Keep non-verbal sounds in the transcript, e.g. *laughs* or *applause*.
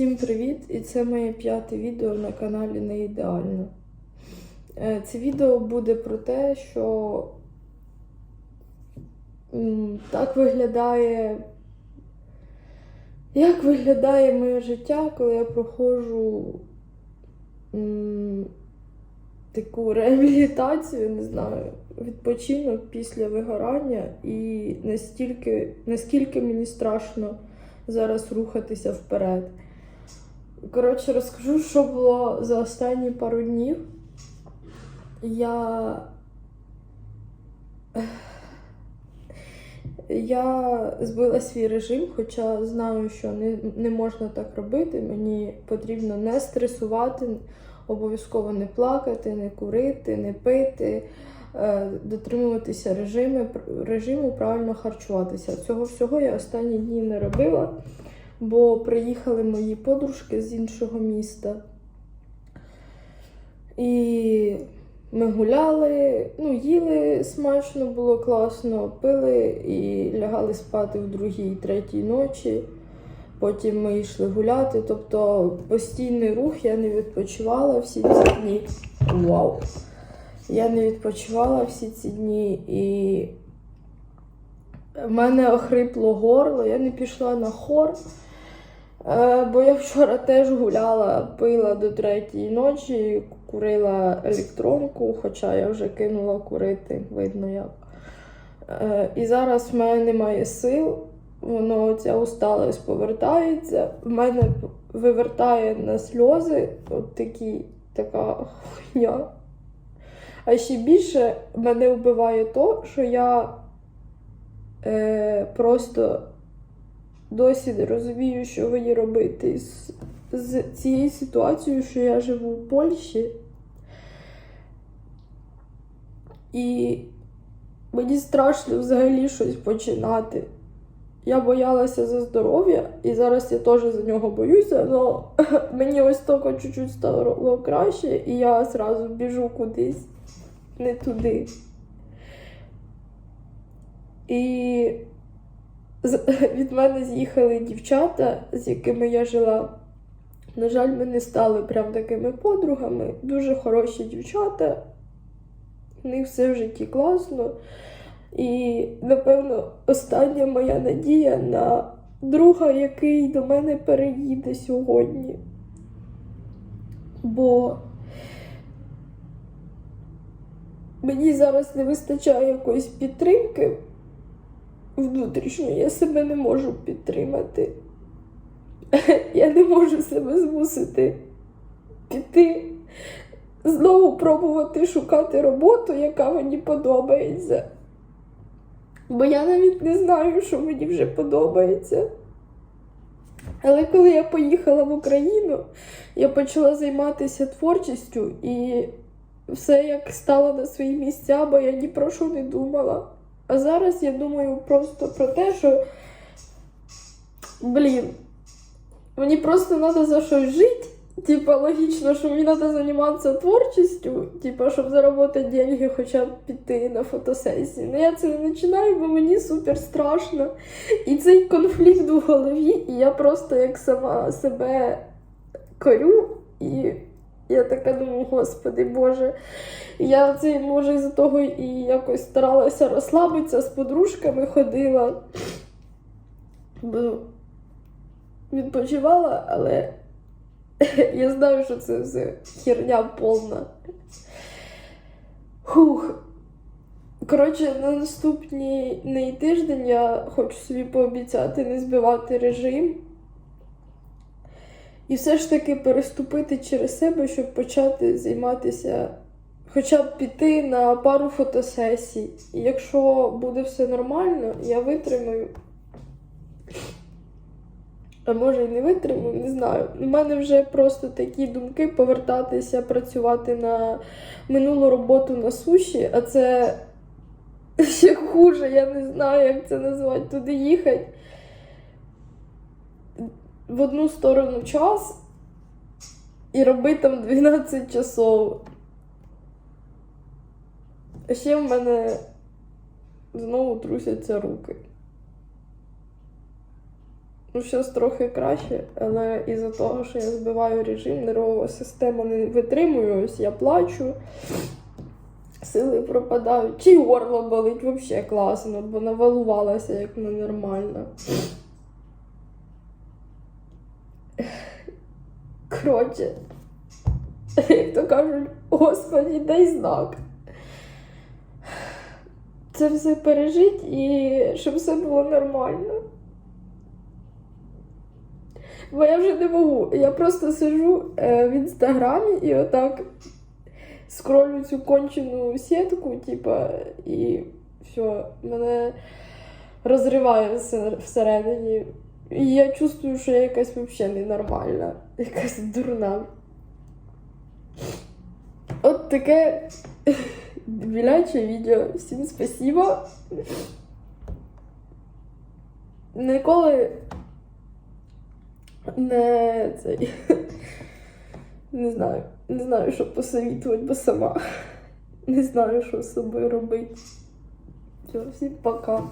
Всім привіт! І це моє п'яте відео на каналі Не ідеально. Е, Це відео буде про те, що так виглядає. Як виглядає моє життя, коли я проходжу таку реабілітацію, не знаю, відпочинок після вигорання, і настільки, наскільки мені страшно зараз рухатися вперед. Коротше, розкажу, що було за останні пару днів. Я. Я збила свій режим, хоча знаю, що не, не можна так робити. Мені потрібно не стресувати, обов'язково не плакати, не курити, не пити, е, дотримуватися режиму, режиму, правильно харчуватися. Цього всього я останні дні не робила, бо приїхали мої подружки з іншого міста. І ми гуляли, ну, їли смачно, було класно, пили і лягали спати в другій, третій ночі. Потім ми йшли гуляти. Тобто постійний рух, я не відпочивала всі ці дні. Вау! Я не відпочивала всі ці дні і в мене охрипло горло, я не пішла на хор. Е, Бо я вчора теж гуляла, пила до третьої ночі, курила електронку, хоча я вже кинула курити, видно як. Е, І зараз в мене немає сил, воно ця усталость повертається, в мене вивертає на сльози от такі, така хуйня. А ще більше мене вбиває то, що я е, просто досі не розумію, що мені робити з, з цією ситуацією, що я живу в Польщі. І мені страшно взагалі щось починати. Я боялася за здоров'я, і зараз я теж за нього боюся, але *laughs* мені ось тільки чуть-чуть стало краще, і я зразу біжу кудись не туди. І *laughs* від мене з'їхали дівчата, з якими я жила. На жаль, ми не стали прям такими подругами. Дуже хороші дівчата. В них все в житті класно. І, напевно, остання моя надія на друга, який до мене переїде сьогодні. Бо мені зараз не вистачає якоїсь підтримки внутрішньо я себе не можу підтримати. *laughs* Я не можу себе змусити піти, знову пробувати шукати роботу, яка мені подобається. Бо я навіть не знаю, що мені вже подобається. Але коли я поїхала в Україну, я почала займатися творчістю і все як стало на свої місця, бо я ні про що не думала. А зараз я думаю просто про те, що блін, мені просто треба за щось жити. Типа логічно, що мені треба займатися творчістю, типа, щоб заробити деньги, хоча б піти на фотосесії. Ну я це не починаю, бо мені супер страшно. І цей конфлікт в голові, і я просто як сама себе корю, і я така думаю, господи Боже. Я це може із-за того і якось старалася розслабитися з подружками ходила. Бо відпочивала, але я знаю, що це все херня повна. Хух. Коротше, на наступний тиждень я хочу собі пообіцяти не збивати режим. І все ж таки переступити через себе, щоб почати займатися, хоча б піти на пару фотосесій. І якщо буде все нормально, я витримаю. А може і не витримаю, не знаю. У мене вже просто такі думки повертатися, працювати на минулу роботу на суші, а це ще хуже, я не знаю, як це назвати, туди їхати в одну сторону час і робити там 12 часов. А ще в мене знову трусяться руки. Ну, зараз трохи краще, але із-за того, що я збиваю режим, нервова система не витримує, ось я плачу, сили пропадають. Чи горло болить взагалі класно, бо навалувалася як ненормально. Коротше, як то кажуть, Господі, дай знак. Це все пережить і щоб все було нормально. Бо я вже не можу. Я просто сижу е, в інстаграмі і отак скролю цю кончену сітку, типа, і все, мене розриває всередині. І я чувствую, що я якась взагалі ненормальна, якась *laughs* дурна. От таке *laughs* біляче відео. Всім спасибо. Ніколи не цей. Не знаю. Не знаю, що посовітувати, бо сама. *laughs* Не знаю, що з собою робити. Все, всім пока.